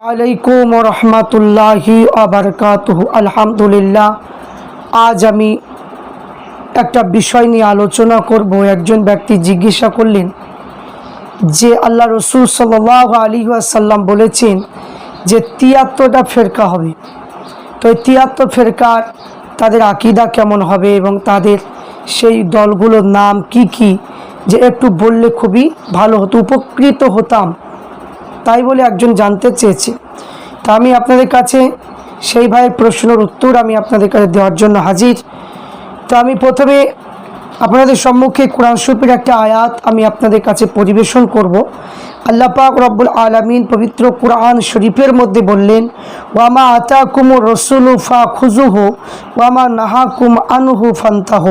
আলাইকুম রহমাতুল্লাহি আবরকাত আলহামদুলিল্লাহ আজ আমি একটা বিষয় নিয়ে আলোচনা করব। একজন ব্যক্তি জিজ্ঞাসা করলেন যে আল্লাহ রসুল সাল আলী আসাল্লাম বলেছেন যে তিয়াত্তরটা ফেরকা হবে। তো এই তিয়াত্তর ফেরকার তাদের আকিদা কেমন হবে এবং তাদের সেই দলগুলোর নাম কি কী যে একটু বললে খুবই ভালো হতো, উপকৃত হতাম। তাই বলে একজন জানতে চেয়েছে। তা আমি আপনাদের কাছে সেই ভাইয়ের প্রশ্নের উত্তর আমি আপনাদের কাছে দেওয়ার জন্য হাজির। তো আমি প্রথমে আপনাদের সম্মুখে কোরআন শরীফের একটা আয়াত আমি আপনাদের কাছে পরিবেশন করব। আল্লাহ পাক রব্বুল আলমিন পবিত্র কোরআন শরীফের মধ্যে বললেন, ওয়ামা আতা কুমুর রসুল ফা খুজুহু ওয়ামা নাহা নাহাকুম আনুহু ফান্তাহ।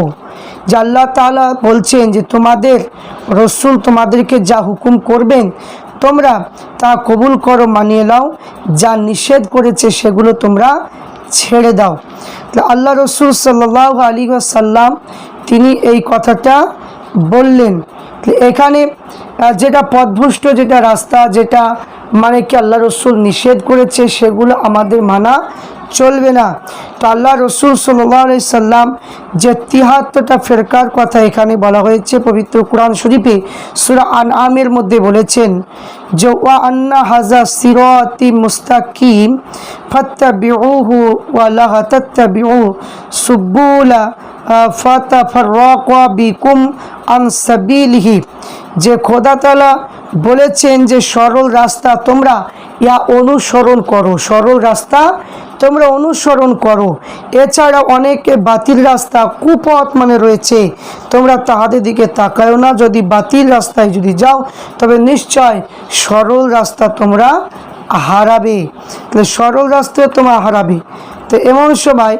যে আল্লাহ তাআলা বলছেন যে, তোমাদের রসুল তোমাদেরকে যা হুকুম করবেন, তোমরা তা কবুল করো, মানিয়ে নাও। যা নিষেধ করেছে, সেগুলো তোমরা ছেড়ে দাও। আল্লাহ রসুল সাল্লাহ আলী সাল্লাম তিনি এই কথাটা বললেন। এখানে যেটা পথভ্রষ্ট, যেটা রাস্তা, যেটা মানে কি আল্লাহ রসুল নিষেধ করেছে, সেগুলো আমাদের মানা চলবে না। তো আল্লাহ রসুল সাল্লাহ আলি সাল্লাম যে তিহাত্তরটা ফেরকার কথা এখানে বলা হয়েছে, পবিত্র কোরআন শরীফে সুরা আন আমের মধ্যে বলেছেন যে ওয়া আন্না হাজা সিরতি মুস্তাকিম ফত্তা বিউহু ওয়ালাহ তত্তা সুব্বুলা ফাতা ফর্রাকা বিকুম আন সাবিলিহি। যে খোদা তালা বলেছেন যে, সরল রাস্তা তোমরা, ইয়া অনুসরণ করো, সরল রাস্তা তোমরা অনুসরণ করো। এছাড়া অনেকে বাতিল রাস্তা, কুপথ মানে রয়েছে তোমরা তাহাদের দিকে তাকায়ও না। যদি বাতিল রাস্তায় যদি যাও, তবে নিশ্চয় সরল রাস্তা তোমরা হারাবে। তাহলে সরল রাস্তায় তোমরা হারাবে। তো এমন সময়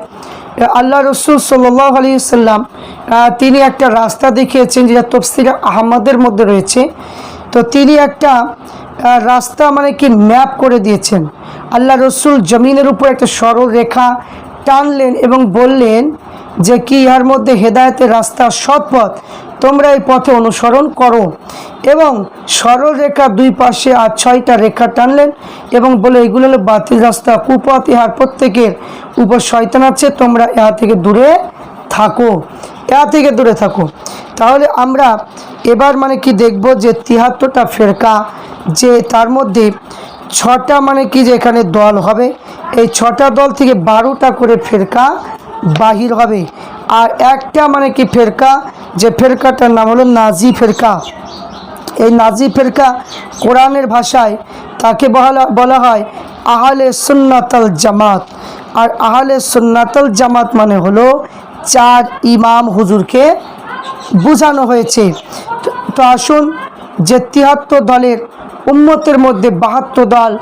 আল্লাহ রসুল সাল্লাহ আলী সাল্লাম তিনি একটা রাস্তা দেখিয়েছেন যেটা তফসির আহমদের মধ্যে রয়েছে। তো তিনি একটা রাস্তা মানে কি ম্যাপ করে দিয়েছেন। আল্লাহ রসুল জমিনের উপর একটা সরল রেখা টানলেন এবং বললেন যে কি ইহার মধ্যে হেদায়েতের রাস্তা সৎপথ তোমরা এই পথে অনুসরণ করো। এবং সরল রেখা দুই পাশে আর ছয়টা রেখা টানলেন এবং বলে, এগুলো হলো বাতিল রাস্তা, কুপথ ইহার প্রত্যেকের উপর শয়তান আছে, তোমরা ইহা থেকে দূরে থাকো। ইহা থেকে দূরে থাকো। তাহলে আমরা এবার মানে কি দেখব যে তিয়াত্তরটা ফেরকা, যে তার মধ্যে ছটা মানে কি যে এখানে দল হবে। এই ছটা দল থেকে বারোটা করে ফেরকা বাহির হবে। আর একটা মানে কি ফেরকা? যে ফেরকাটার নাম হলো নাজি ফেরকা। এই নাজি ফেরকা কোরআনের ভাষায় তাকে বলা বলা হয় আহলে সুন্নাতাল জামাত। আর আহলে সুন্নাতাল জামাত মানে হলো চার ইমাম হুজুরকে বোঝানো হয়েছে। তো- আসুন যে তিয়াত্তর দলের উম্মতের মধ্যে বাহাত্তর দল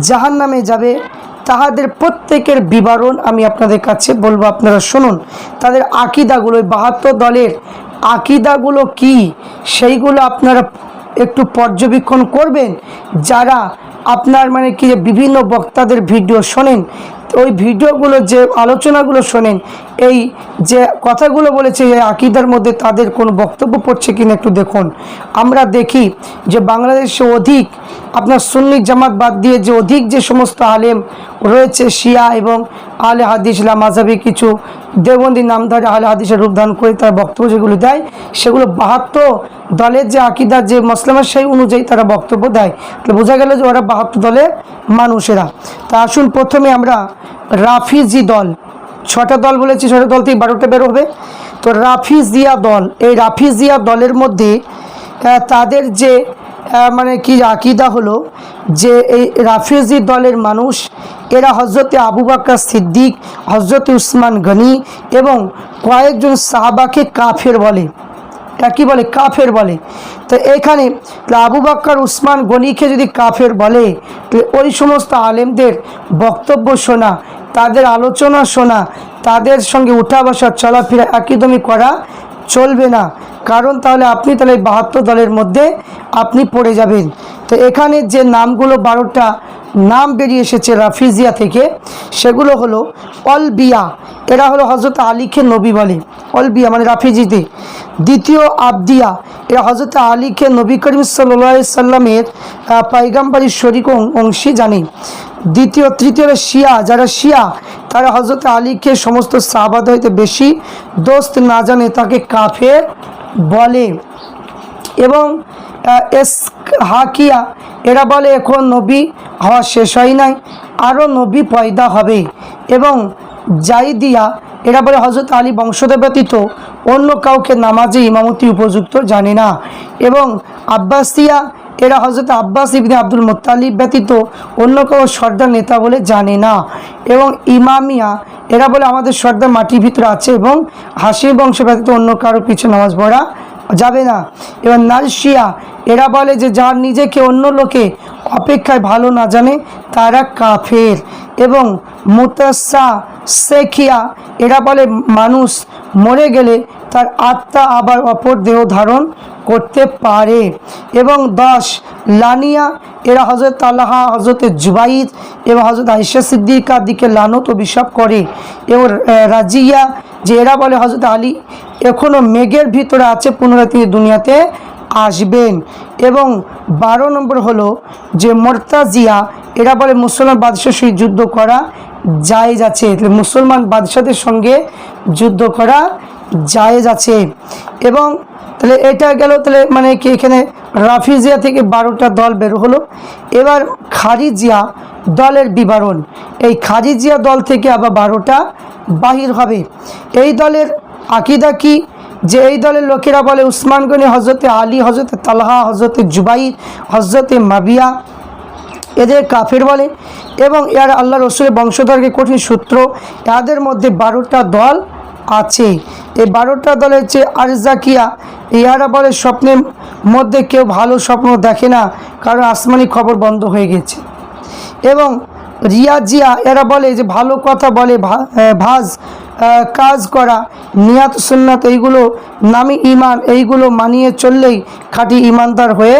জাহান নামে যাবে। তাহাদের প্রত্যেকের বিবরণ আমি আপনাদের কাছে বলব, আপনারা শুনুন। তাদের আকিদাগুলো, ওই বাহাত্তর দলের আকিদাগুলো কি? সেইগুলো আপনারা একটু পর্যবেক্ষণ করবেন। যারা আপনার মানে কি বিভিন্ন বক্তাদের ভিডিও শোনেন ওই ভিডিওগুলো যে আলোচনাগুলো শোনেন এই যে কথাগুলো বলেছে এই আকিদার মধ্যে তাদের কোনো বক্তব্য পড়ছে কিনা একটু দেখুন। আমরা দেখি যে বাংলাদেশে অধিক আপনার সুন্নি জামাত বাদ দিয়ে যে অধিক যে সমস্ত আলেম রয়েছে শিয়া এবং আলে হাদিস মাঝাবি কিছু দেবন্দী নামধারী আলে হাদিসের রূপ ধারণ করে তারা বক্তব্য যেগুলো দেয়, সেগুলো বাহাত্তর দলের যে আকিদার যে মসলামের সেই অনুযায়ী তারা বক্তব্য দেয়। তাহলে বোঝা গেল যে ওরা বাহাত্তর দলের মানুষেরা। তা আসুন প্রথমে আমরা রাফিজি দল ছটা দল বলেছি ছটা দল থেকে বারোটা বের হবে। তো রাফিজিয়া দল, এই রাফিজিয়া দলের মধ্যে তাদের যে মানে কি আকিদা হলো, যে এই রাফিজি দলের মানুষ, এরা হজরতে আবু বাক্কা সিদ্দিক হজরতে উসমান গনি এবং কয়েকজন সাহাবাকে কাফের বলে। কি বলে? কাফের বলে। তো এখানে আবু বাক্কার উসমান গনিকে যদি কাফের বলে, তো ওই সমস্ত আলেমদের বক্তব্য শোনা তাদের আলোচনা শোনা, তাদের সঙ্গে উঠা বসা, চলাফেরা একদমই করা চলবে না। কারণ তাহলে আপনি তাহলে বাহাত্তর দলের মধ্যে আপনি পড়ে যাবেন। তো এখানে যে নামগুলো বারোটা নাম বেরিয়ে এসেছে রাফিজিয়া থেকে। সেগুলো হলো অলবিয়া। এরা হলো হজরত আলীকে নবী বলে। অলবিয়া মানে রাফিজিতে। দ্বিতীয় আবদিয়া। এরা হজরত আলীকে নবী করিম সাল্লা সাল্লামের পাইগাম্বারি শরিক অংশী জানে। দ্বিতীয়, তৃতীয় শিয়া। যারা শিয়া, তারা হজরত আলীকে সমস্ত সাহাবাদ হইতে বেশি দোস্ত না জানে তাকে কাফের বলে। এবং এস হাকিয়া, এরা বলে, এখন নবী হওয়া শেষ হয় নাই, আরও নবী পয়দা হবে। এবং জাইদিয়া, এরা বলে হজরত আলী বংশধর ব্যতীত অন্য কাউকে নামাজে ইমামতি উপযুক্ত জানে না। এবং আব্বাসিয়া, এরা হজরত আব্বাস ইবনে আব্দুল মোত্তালিব ব্যতীত অন্য কেউ সর্দার নেতা বলে জানে না। এবং ইমামিয়া, এরা বলে, আমাদের সর্দার মাটির ভিতরে আছে এবং হাসির বংশ ব্যতীত অন্য কারও পিছু নামাজ পড়া যাবে না। এবার নারসিয়া এরা বলে যে, যার নিজেকে অন্য লোকে অপেক্ষায় ভালো না জানে, তারা কাফের। এবং মুতাসা শেখিয়া এরা বলে, মানুষ মরে গেলে তার আত্মা আবার অপর দেহ ধারণ করতে পারে। এবং দশ লানিয়া এরা হজরত আল্লাহা হজরত জুবাইদ এবং হজরত আইসা সিদ্দিকার দিকে লানত অভিশাপ করে। এবং রাজিয়া, যে এরা বলে হজরত আলী এখনও মেঘের ভিতরে আছে, পুনরায় তিনি দুনিয়াতে আসবেন। এবং বারো নম্বর হলো যে মর্তাজিয়া, এরা বলে মুসলমান বাদশাহ সহিত যুদ্ধ করা জায়েজ আছে। মুসলমান বাদশাদের সঙ্গে যুদ্ধ করা জায়েজ আছে। এবং তাহলে এটা গেল, তাহলে মানে কি এখানে রাফিজিয়া থেকে বারোটা দল বের হলো। এবার খারিজিয়া দলের বিবরণ। এই খারিজিয়া দল থেকে আবার বারোটা বাহির হবে। এই দলের আকিদা কি? যে এই দলের লোকেরা বলে উসমান গনি হজরতে আলী হজরতে তালহা হজরতে জুবাইর হজরতে মাবিয়া, এদের কাফের বলে। এবং এর আল্লাহ রসুলের বংশধরকে কঠিন সূত্র, এদের মধ্যে বারোটা দল আছে। এই বারোটা দলের যে আরজাকিয়া ইহারা বলে স্বপ্নের মধ্যে কেউ ভালো স্বপ্ন দেখে না, কারণ আসমানি খবর বন্ধ হয়ে গেছে। এবং রিয়াজিয়া, এরা বলে যে ভালো কথা বলে ভাজ কাজ করা, নিয়াত সুন্নাত এইগুলো নামি ইমান এইগুলো মানিয়ে চললেই খাঁটি ইমানদার হয়ে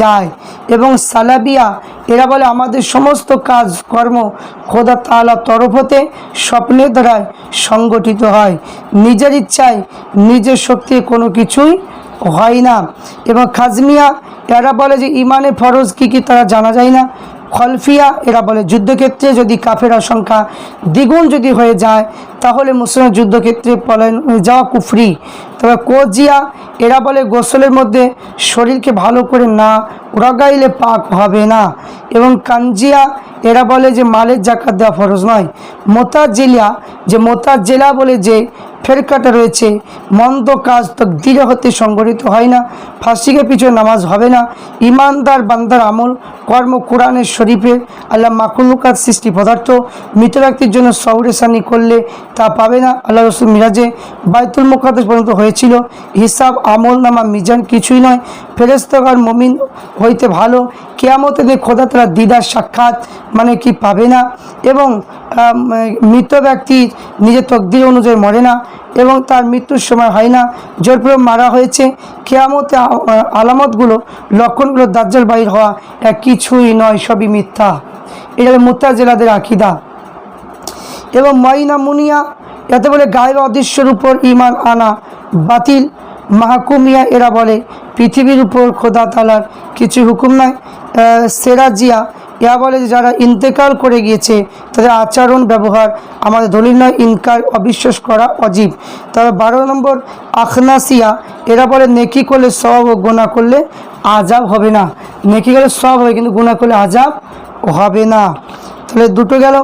যায়। এবং সালাবিয়া, এরা বলে, আমাদের সমস্ত কাজ, কর্ম খোদা তালা তরফ হতে স্বপ্নের দ্বারায় সংগঠিত হয়। নিজের ইচ্ছায় নিজের শক্তি কোনো কিছুই হয় না। এবং খাজমিয়া, এরা বলে যে ইমানে ফরজ কী কী তারা জানা যায় না? খলফিয়া, এরা বলে যুদ্ধক্ষেত্রে যদি কাফেরা সংখ্যা দ্বিগুণ যদি হয়ে যায়, তাহলে মুসলমান যুদ্ধক্ষেত্রে পলায়ন হয়ে যাওয়া কুফরি। তবে কোজিয়া, এরা বলে গোসলের মধ্যে শরীরকে ভালো করে না রগাইলে পাক হবে না। এবং কাঞ্জিয়া এরা বলে যে মালের জাকাত দেওয়া ফরজ নয়। মোতাজিলিয়া যে মোতাজেলা বলে যে ফেরকাটা রয়েছে। মন্দ কাজ তো দৃঢ় হতে সংগঠিত হয় না। ফাঁসিকে পিছনে নামাজ হবে না। ইমানদার বান্দার আমল, কর্ম কোরআনের শরীফে আল্লাহ মাকুলুকাত সৃষ্টি পদার্থ। মৃত ব্যক্তির জন্য সৌরেসানি করলে তা পাবে না। আল্লাহ রসুল মিরাজে বায়তুল মুকাদ্দাস পর্যন্ত হয়েছিল। হিসাব আমল নামা মিজান কিছুই নয়। ফেরেস্তগার মমিন হইতে ভালো। কেয়ামতে দিয়ে খোদা তারা দিদার সাক্ষাৎ মানে কি পাবে না এবং মৃত ব্যক্তি নিজের তকদির অনুযায়ী মরে না এবং তার মৃত্যুর সময় হয় না। জোরপুরে মারা হয়েছে। কেয়ামতে আলামতগুলো, লক্ষণগুলো দাজ্জাল বাহির হওয়া কিছুই নয়, সবই মিথ্যা। এটা হলো মুত্তাজেলাদের আকিদা। এবং ময়না মুনিয়া, এতে বলে গায়ের অদৃশ্যের উপর ইমান আনা বাতিল। মাহকুমিয়া এরা বলে, পৃথিবীর উপর খোদা তালার কিছু হুকুম নাই। সেরাজিয়া এরা বলে যে যারা ইন্তেকাল করে গিয়েছে, তাদের আচরণ, ব্যবহার আমাদের দলিল নয়, ইনকার, অবিশ্বাস করা অজীব। তবে বারো নম্বর, আখনাসিয়া, এরা বলে, নেকি করলে সব ও গোনা করলে আজাব হবে না। নেকি করলে সব হবে, কিন্তু গোনা করলে আজাব হবে না। তাহলে দুটো গেল।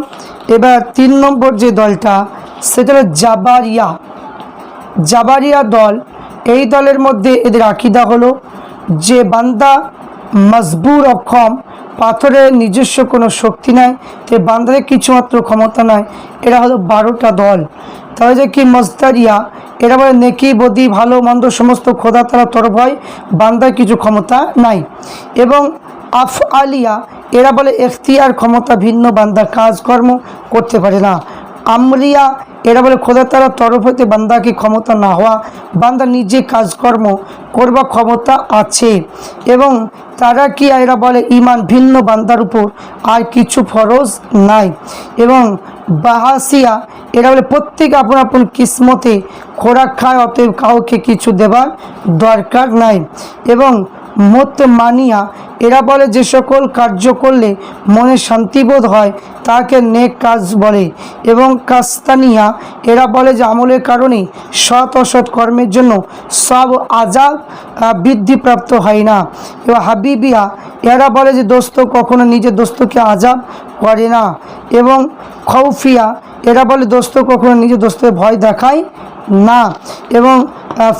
এবার তিন নম্বর যে দলটা, সেটা হলো জাবারিয়া। জাবারিয়া দল এই দলের মধ্যে এদের আকিদা হলো যে বান্দা মজবুর অক্ষম পাথরের নিজস্ব কোনো শক্তি নাই তো বান্দাদের কিছুমাত্র ক্ষমতা নাই, এরা হলো বারোটা দল। তাহলে যে কি মজদারিয়া? এরা বলে নেকি, বদি, ভালো, মন্দ, সমস্ত খোদা তারা তরফ হয়, বান্দার কিছু ক্ষমতা নাই। এবং আফ আলিয়া, এরা বলে এখতিয়ার ক্ষমতা ভিন্ন, বান্দা কাজকর্ম করতে পারে না। আমরিয়া এরা বলে খোদা তারা তরফ হতে বান্দাকে ক্ষমতা না হওয়া, বান্দা নিজে কাজকর্ম করবার ক্ষমতা আছে। এবং তারা কি, এরা বলে ইমান ভিন্ন বান্দার উপর আর কিছু ফরজ নাই। এবং বাহাসিয়া, এরা বলে, প্রত্যেক আপন আপন কিসমতে খোরাক খায়, অতএব কাউকে কিছু দেবার দরকার নাই। এবং মত মানিয়া এরা বলে যে সকল কার্য করলে মনে শান্তিবোধ হয়, তাকে নেক কাজ বলে। এবং কাস্তানিয়া, এরা বলে যে আমলের কারণে সৎ অসৎ কর্মের জন্য সব আজাব বৃদ্ধিপ্রাপ্ত হয় না। এবং হাবিবিয়া, এরা বলে যে দোস্ত কখনো নিজের দোস্তকে আজাব করে না। এবং খৌফিয়া, এরা বলে দোস্ত কখনো নিজের দোস্তের ভয় দেখায় না। এবং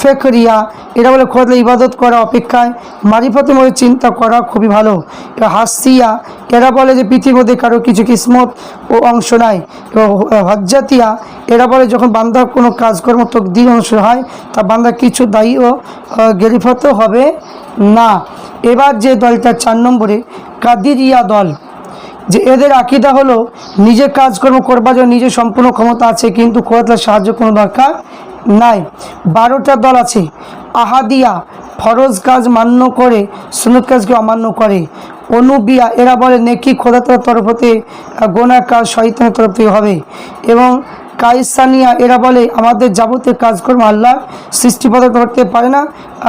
ফেকরিয়া এরা বলে খোদা ইবাদত করা অপেক্ষায়। মারিফতের মধ্যে চিন্তা করা খুবই ভালো। এবং হাসিয়া, এরা বলে যে পৃথিবীর মধ্যে কারও কিছু কিসমত ও অংশ নাই। এবং হজ্জাতিয়া, এরা বলে যখন বান্দা কোনো কাজকর্ম তকদির অংশ হয়, তা বান্দা কিছু দায়ী ও গেরিফত হবে না। এবার যে দলটা চার নম্বরে, কাদিরিয়া দল, যে এদের আকিদা হলো, নিজে কাজকর্ম করবার জন্য নিজের সম্পূর্ণ ক্ষমতা আছে, কিন্তু খোয়াতলার সাহায্য কোনো দরকার নাই, বারোটা দল আছে। আহাদিয়া ফরজ কাজ মান্য করে সুনত কাজকে অমান্য করে। অনুবিয়া, এরা বলে, নেকি খোদাতার তরফ হতে গোনা কাজ শয়তানের তরফ থেকে হবে। এবং কাইসানিয়া এরা বলে, আমাদের যাবতীয় কাজকর্ম আল্লাহ সৃষ্টিপদ করতে পারে না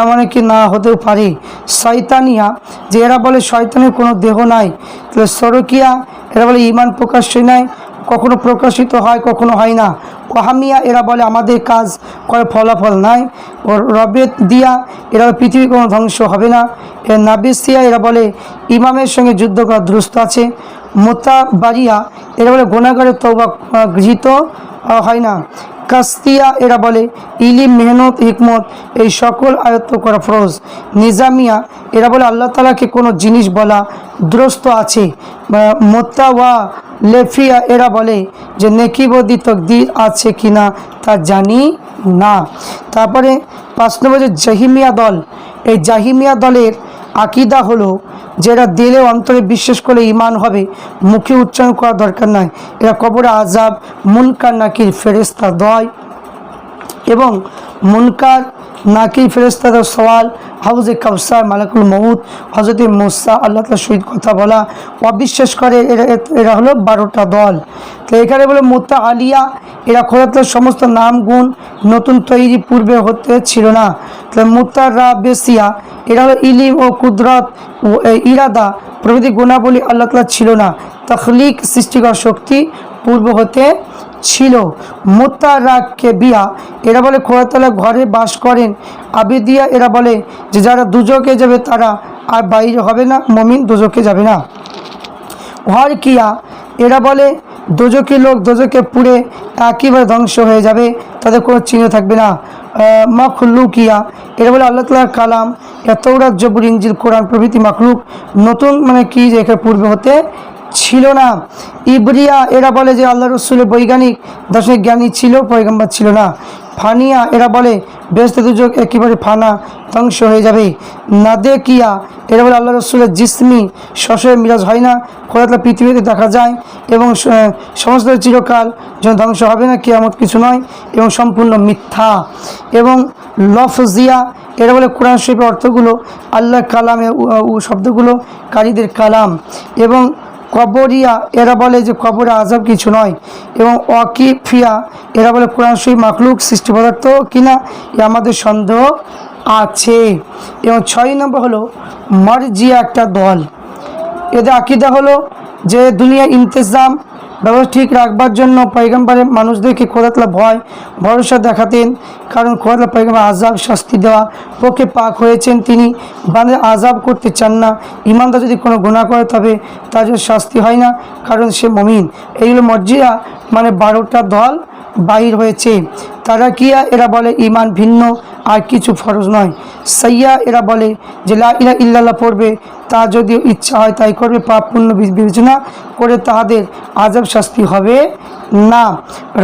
মানে কি না হতেও পারে। শয়তানিয়া, যে এরা বলে, শয়তানের কোনো দেহ নাই। তাহলে সরকিয়া, এরা বলে, ইমান প্রকাশ্যই নাই। কখনো প্রকাশিত হয়, কখনো হয় না। ওহামিয়া এরা বলে আমাদের কাজ করে ফলাফল নাই। ও রবেত দিয়া এরা পৃথিবী কোনো ধ্বংস হবে না। এ নাবিসিয়া, এরা বলে ইমামের সঙ্গে যুদ্ধ করা দ্রুস্ত আছে। মোতা বাড়িয়া এরা বলে গোনাগারের তৌবা গৃহীত হয় না। কাস্তিয়া, এরা বলে ইলিম, মেহনত, হিকমত, এই সকল আয়ত্ত করা ফরজ। নিজামিয়া, এরা বলে আল্লাহ তালাকে কোনো জিনিস বলা দ্রস্ত আছে। মোত্তা ওয়া লেফিয়া এরা বলে যে নেকিবদি তকদির আছে কিনা তা জানি না। তারপরে পাঁচ নম্বর যে জাহিমিয়া দল, এই জাহিমিয়া দলের আকিদা হলো যেটা দিলে অন্তরে বিশ্বাস করলে ইমান হবে, মুখে উচ্চারণ করা দরকার নয় এরা কবরে আজাব মুনকার নাকির ফেরেস্তা দয় এবং মুনকার নাকির ফেরেস্তাদের সওয়াল হাউজে কাউসার, মালাকুল মৌদ হজরত মুসা, আল্লাহ তার সহিত কথা বলা, অবিশ্বাস করে এরা এরা হলো বারোটা দল। তো এখানে বলে মুত্তা আলিয়া এরা খোরাতের সমস্ত নাম গুণ নতুন তৈরি পূর্বে হতে ছিল না। তাহলে রা বেসিয়া এরা হলো ইলিম ও কুদরত ইরাদা, প্রভৃতি গুণাবলী আল্লাহ তালা ছিল না। তখলিক সৃষ্টিকর শক্তি পূর্ব হতে ছিল। মোত্তারাককে বিয়া, এরা বলে খোয়াতলা ঘরে বাস করেন। আবেদিয়া এরা বলে যে যারা দুজকে যাবে তারা আর বাইরে হবে না, মমিন দুজকে যাবে না। কিয়া এরা বলে দোজকি লোক দোজকে পুড়ে একেবারে ধ্বংস হয়ে যাবে, তাদের কোনো চিহ্ন থাকবে না। মখলুকিয়া, এরা বলে আল্লাহ তালার কালাম এতৌরাত জবুর ইঞ্জিল কোরআন প্রভৃতি মাখলুক। নতুন মানে কি যে পূর্বে হতে ছিল না। ইবরিয়া, এরা বলে যে আল্লাহ রসুলের বৈজ্ঞানিক দার্শনিক জ্ঞানী ছিল, পয়গম্বর ছিল না। ফানিয়া, এরা বলে বেস্ত দুযোগ একেবারে ফানা, ধ্বংস হয়ে যাবে। নাদেকিয়া, এরা বলে আল্লাহ রসুলের জিসমি শশয়ে মিরাজ হয় না। খোলাতলা পৃথিবীতে দেখা যায় এবং সমস্ত চিরকাল যেন ধ্বংস হবে না, কিয়ামত কিছু নয় এবং সম্পূর্ণ মিথ্যা। এবং লফজিয়া, এরা বলে, কোরআন শরীফের অর্থগুলো আল্লাহ কালামে শব্দগুলো, কারীদের কালাম। এবং কবরিয়া, এরা বলে যে কবরে আজব কিছু নয় এবং অকিফিয়া এরা বলে কোরআন শরীফ মাকলুক সৃষ্টি পদার্থ কিনা, এ আমাদের সন্দেহ আছে। এবং ছয় নম্বর হলো, মরজিয়া একটা দল। এদের আকিদা হলো যে দুনিয়া ইন্তজাম ব্যবস্থা ঠিক রাখবার জন্য পয়গম্বরের মানুষদেরকে খোদাতলা ভয়, ভরসা দেখাতেন। কারণ খোদাতলা পয়গম্বর আজাব শাস্তি দেওয়া পক্ষে পাক হয়েছেন তিনি। বাঁধে আজাব করতে চান না। ইমানদার যদি কোনো গুণা করে তবে তার জন্য শাস্তি হয় না, কারণ সে মমিন। এইগুলো মর্জিয়া মানে বারোটা দল বাহির হয়েছে। তারা কি এরা বলে ইমান ভিন্ন, আর কিছু ফরজ নয়। সাইয়া এরা বলে যে লা ইলা ইল্লাল্লাহ পড়বে তা যদিও ইচ্ছা হয় তাই করবে পাপ পুণ্য বিবেচনা করে তাহাদের আজব শাস্তি হবে না।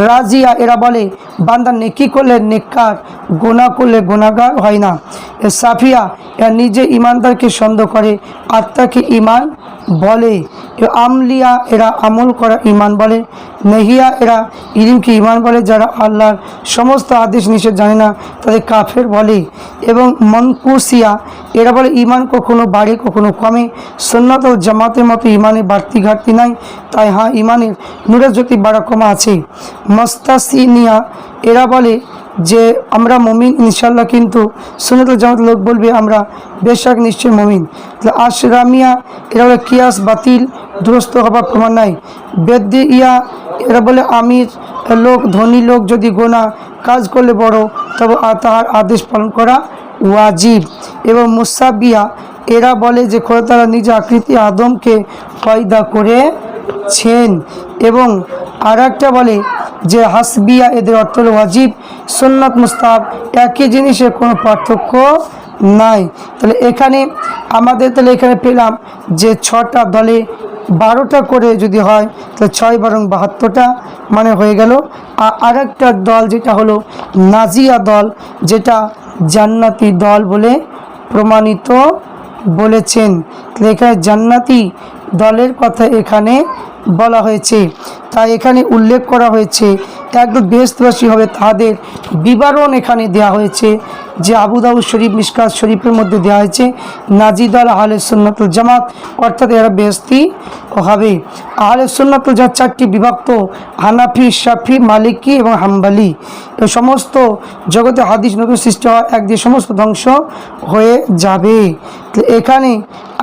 রাজিয়া এরা বলে, বান্দা নেকি করলে নেককার, গোনা করলে গোনাগার হয় না। এ সাফিয়া, এরা নিজে ইমানদারকে সন্দেহ করে, আত্মাকে ইমান বলে। আমলিয়া এরা আমল করা ইমান বলে নেহিয়া এরা ইলিমকে ইমান বলে, যারা আল্লাহর সমস্ত আদেশ নিষেধ জানে না, তাদের কাফের বলে। এবং মনকুসিয়া এরা বলে, ইমান কখনো বাড়ে, কখনো কমে সন্ন্যত ও জামাতের মতো ইমানে বাড়তি ঘাটতি নাই। তাই হ্যাঁ ইমানের নূরের জ্যোতি বাড়া কমা আছে। মস্তাসিনিয়া, এরা বলে যে আমরা মমিন ইনশাল্লাহ কিন্তু সুন্নত জামাত লোক বলবে আমরা বেশাক নিশ্চয় মমিন। আশরামিয়া, এরা বলে কিয়াস বাতিল, দুরস্ত হবার প্রমাণ নাই। বেদ্যে ইয়া এরা বলে আমির, লোক, ধনী লোক যদি গোনা কাজ করলে বড়, তবে তাহার আদেশ পালন করা ওয়াজিব। এবং মুসাবিয়া এরা বলে যে খোদা তারা নিজ আকৃতি আদমকে পয়দা করেছেন এবং আর একটা বলে যে হাসবিয়া এদের অর্থ হলো ওয়াজিব, সুন্নাত মুস্তাব একই জিনিসের কোনো পার্থক্য নাই। তাহলে এখানে আমাদের তাহলে এখানে পেলাম যে ছটা দলে বারোটা করে যদি হয়, তাহলে ছয় বরং বাহাত্তরটা মানে হয়ে গেল। আর একটা দল যেটা হলো নাজিয়া দল, যেটা জান্নাতি দল বলে প্রমাণিত বলেছেন। লেখায় জান্নাতি দলের কথা এখানে বলা হয়েছে। তা এখানে উল্লেখ করা হয়েছে, একদম বৃহস্পতিবাসী হবে তাদের বিবরণ এখানে দেওয়া হয়েছে। যে আবু শরীফ মিসকাত শরীফের মধ্যে দেওয়া হয়েছে নাজিদাল আহলে সুন্নাতুল জামাত, অর্থাৎ এরা বেহস্তি হবে। আহলে সুন্নাতুল জামাত চারটি বিভক্ত, হানাফি, শাফি, মালিকি এবং হাম্বালি। এ সমস্ত জগতে হাদিস নতুন সৃষ্টি হওয়া একদিকে সমস্ত ধ্বংস হয়ে যাবে। এখানে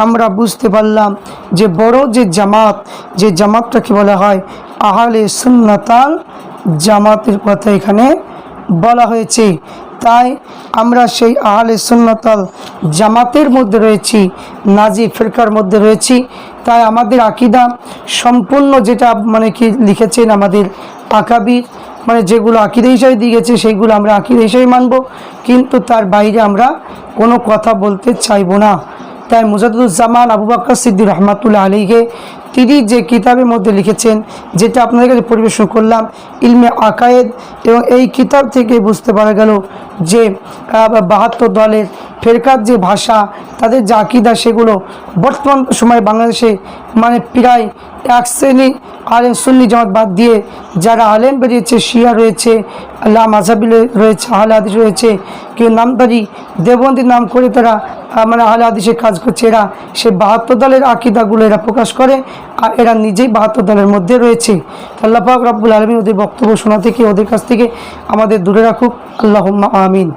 আমরা বুঝতে পারলাম যে বড় যে জামাত, যে জামাতটাকে বলা হয় আহলে সুন্নাতাল জামাতের কথা এখানে বলা হয়েছে। তাই আমরা সেই আহলে সুন্নতাল জামাতের মধ্যে রয়েছি, নাজি ফিরকার মধ্যে রয়েছি। তাই আমাদের আকিদা সম্পূর্ণ যেটা মানে কি লিখেছেন আমাদের আকাবির মানে যেগুলো আকিদা হিসাবে দিয়ে গেছে সেইগুলো আমরা আকিদা হিসাবে মানব। কিন্তু তার বাইরে আমরা কোনো কথা বলতে চাইব না। তাই মুজাদুজ্জামান আবু বাক্কর সিদ্দিক রহমাতুল্লাহ আলীকে তিনি যে কিতাবের মধ্যে লিখেছেন, যেটা আপনাদের কাছে পরিবেশন করলাম, ইলমে আকায়েদ, এবং এই কিতাব থেকে বুঝতে পারা গেল যে বাহাত্তর দলের ফেরকার যে ভাষা, তাদের যে আকিদা, সেগুলো বর্তমান সময়ে বাংলাদেশে মানে প্রায় এক শ্রেণি আলেম সুন্নি জামাত বাদ দিয়ে যারা আলেম বেরিয়েছে, শিয়া রয়েছে, আল্লাহ মাঝাবি রয়েছে, আহলে হাদিস রয়েছে, কেউ নামদারি, দেবন্দির নাম করে তারা মানে আহলে হাদিসের কাজ করছে, এরা সে বাহাত্তর দলের আকিদাগুলো এরা প্রকাশ করে, আর এরা নিজেই বাহাত্তর দলের মধ্যে রয়েছে। আল্লাহ পাক রাব্বুল আলমী ওদের বক্তব্য শোনা থেকে ওদের কাছ থেকে আমাদের দূরে রাখুক। আল্লাহ আমিন।